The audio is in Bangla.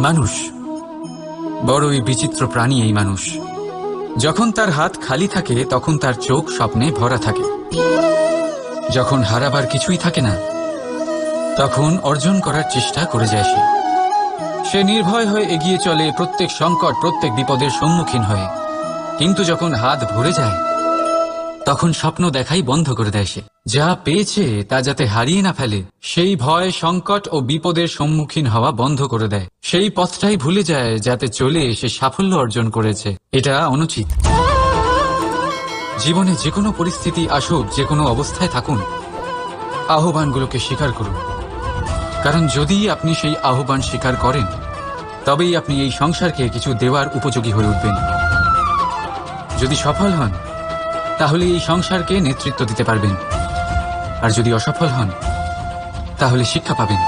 মানুষ। বড়ই বিচিত্র প্রাণী এই মানুষ। যখন তার হাত খালি থাকে, তখন তার চোখ স্বপ্নে ভরা থাকে। যখন হারাবার কিছুই থাকে না, তখন অর্জন করার চেষ্টা করে যায় সে। সে নির্ভয় হয়ে এগিয়ে চলে, প্রত্যেক সংকট, প্রত্যেক বিপদের সম্মুখীন হয়ে। কিন্তু যখন হাত ভরে যায় তখন স্বপ্ন দেখাই বন্ধ করে দেয় সে। যা পেয়েছে তা যাতে হারিয়ে না ফেলে, সেই ভয়, সংকট ও বিপদের সম্মুখীন হওয়া বন্ধ করে দেয়। সেই পথটাই ভুলে যায় যাতে চলে সে সাফল্য অর্জন করেছে। এটা অনুচিত। জীবনে যে কোনো পরিস্থিতি আসুক, যে কোনো অবস্থায় থাকুন। আহ্বানগুলোকে স্বীকার করুন। কারণ যদি আপনি সেই আহ্বান স্বীকার করেন, তবেই আপনি এই সংসারকে কিছু দেওয়ার উপযোগী হয়ে উঠবেন। যদি সফল হন তাহলে এই সংসারকে নেতৃত্ব দিতে পারবেন। আর যদি অসফল হন তাহলে শিক্ষা পাবেন।